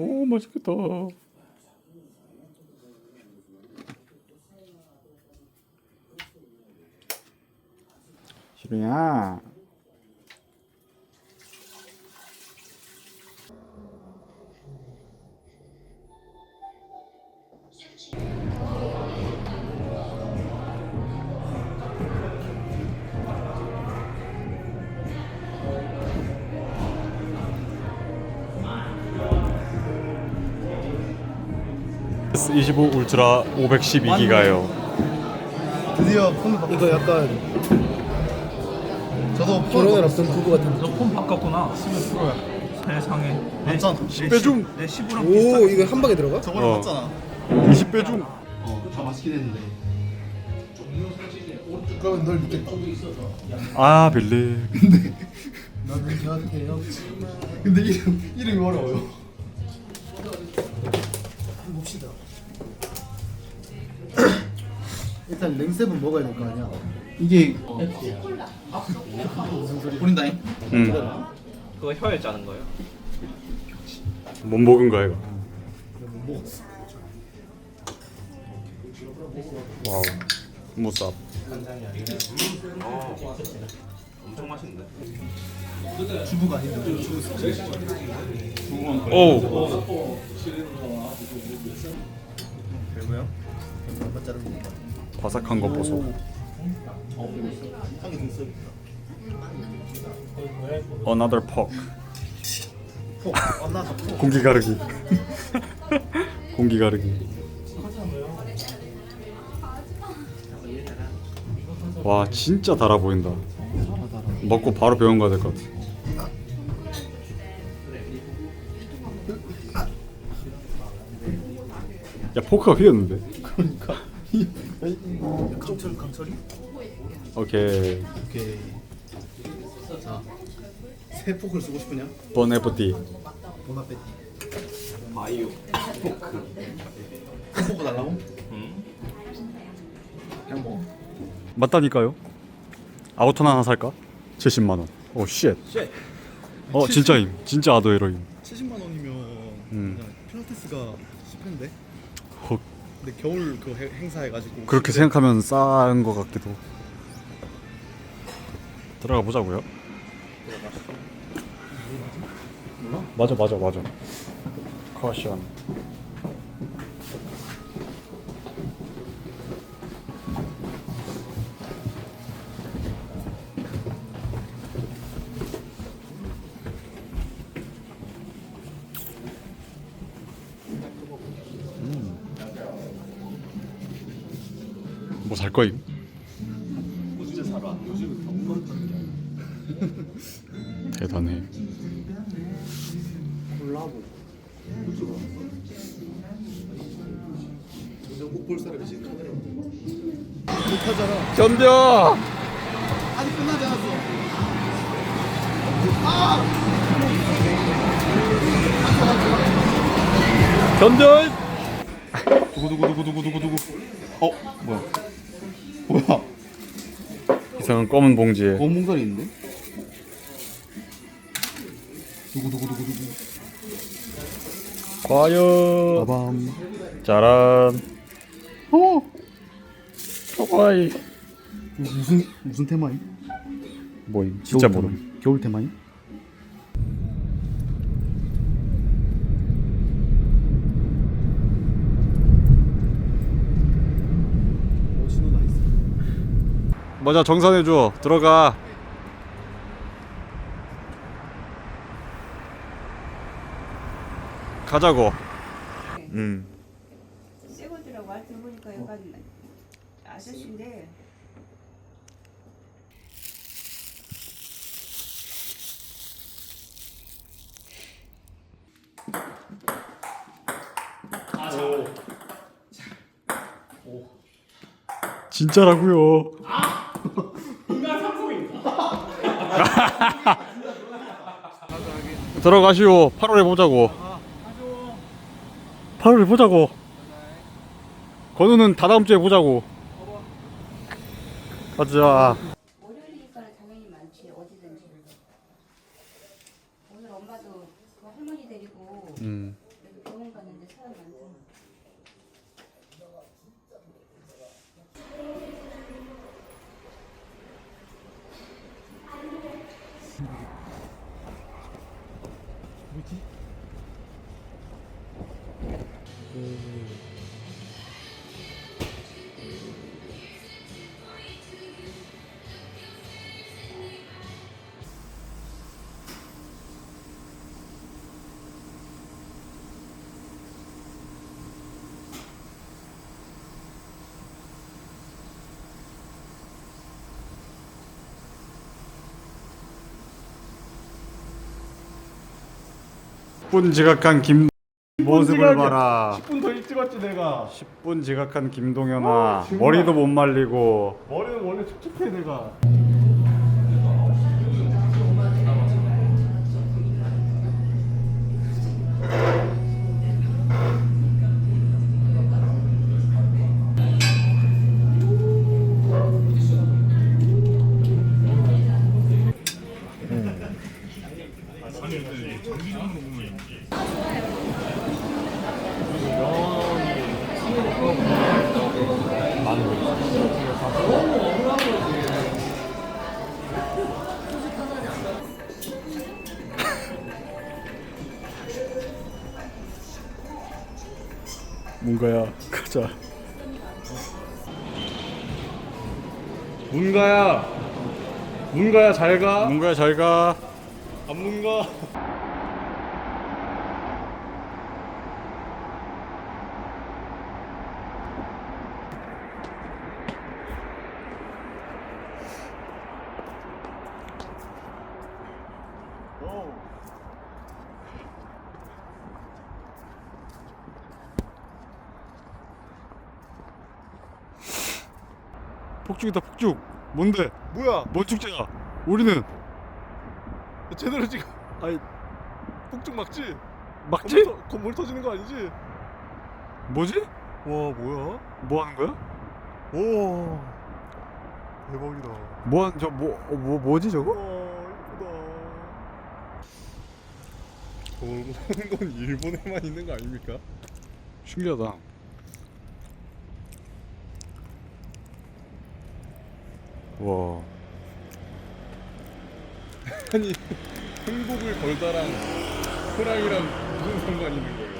오 맛있겠다. 시루야. S25 울트라 512기가요. 드디어 폰을 바꿨 이거 약간 저도 결혼을 앞둔 부부 같은 너 폰 바꿨구나. 11%야 세상에. 맞잖아 10배 중. 내 10우랑 오. 이거 한 방에 들어가? 저번에 어. 봤잖아 20배 중. 어다 맛있긴 했는데 그러면 널 믿겠다 아 빌리. 곁에 없지만 근데 이름, 이름이 어려워요 봅시다 일단 랭셉은 먹어야 될 거 아니야 이게 우린다잉 응. 그거 혀에 짜는 거예요? 못 먹은 거야 이거. 와우. 무쌉. 엄청 맛있는데. 주부가 아닌데 주부 오. 별거야? 얼마 자르는 거 바삭한 거 보소. 됐어 Another pork. 공기 가르기. 공기 가르기. 와 진짜 달아 보인다. 먹고 바로 병원 가야 될 것 같아. 야 포크가 휘었는데. 그러니까 강철 강철이? 오케이. 오케이 자새 포크를 쓰고 싶으냐? 본 에프티. 보나페티 바이오. 새 포크 달라고? 응. 그냥 뭐 맞다니까요. 아우토나 하나 살까? 70만 원. 오 쉣. 어 진짜임. 진짜 아도에로임. 70만 원이면 음. 그냥 필라테스가 10회인데 헉. 근데 겨울 그 해- 행사해가지고 그렇게 10회. 생각하면 싼것 같기도. 들어가 보자고요. 맞아 맞아 맞아. 커션. 뭐살 거임? 대단해. 콜라보 꼭볼 사람이 지금 카메라 못하잖아 견뎌. 아직 끝나지 않았어 견뎌. 두구 두구 두구 두구 두구 어 뭐야 이상한 검은 봉지에 검은 몽살이 있는데 두구두구두구두구 과연 빠밤 짜란. 오. 하와이. 무슨 무슨 테마임? 뭐임? 진짜 겨울 모름. 테마임? 겨울 테마임? 오 신호 나이스 맞아 정산해 줘. 들어가. 가자고. 음. 새거더라고 하여튼 보니까 약간 아저씨인데 진짜라고요. 들어가시오. 8월에 보자고. 8월에 보자고. 건우는 다다음 주에 보자고. 가자. 10분 지각한 김 모습을 봐라. 10분 더 일찍 왔지 내가. 10분 지각한 김동현아. 머리도 못 말리고. 머리는 원래 촉촉해 내가 뭔가야 가자. 문가야. 문가야 잘가. 뭔가야 잘가. 안 문가 폭죽이다 폭죽 뭔데 뭐야 뭔 축제야 우리는 제대로 지금 아니 폭죽 막지? 막지? 건물, 터, 건물 터지는 거 아니지? 뭐지? 와 뭐야? 뭐 하는 거야? 오 대박이다 뭐 하는 저뭐 뭐, 뭐지 저거? 와 이쁘다 저런 건 일본에만 있는 거 아닙니까? 신기하다 와 아니 행복을 걸다랑 호랑이랑 무슨 상관이 있는 거예요?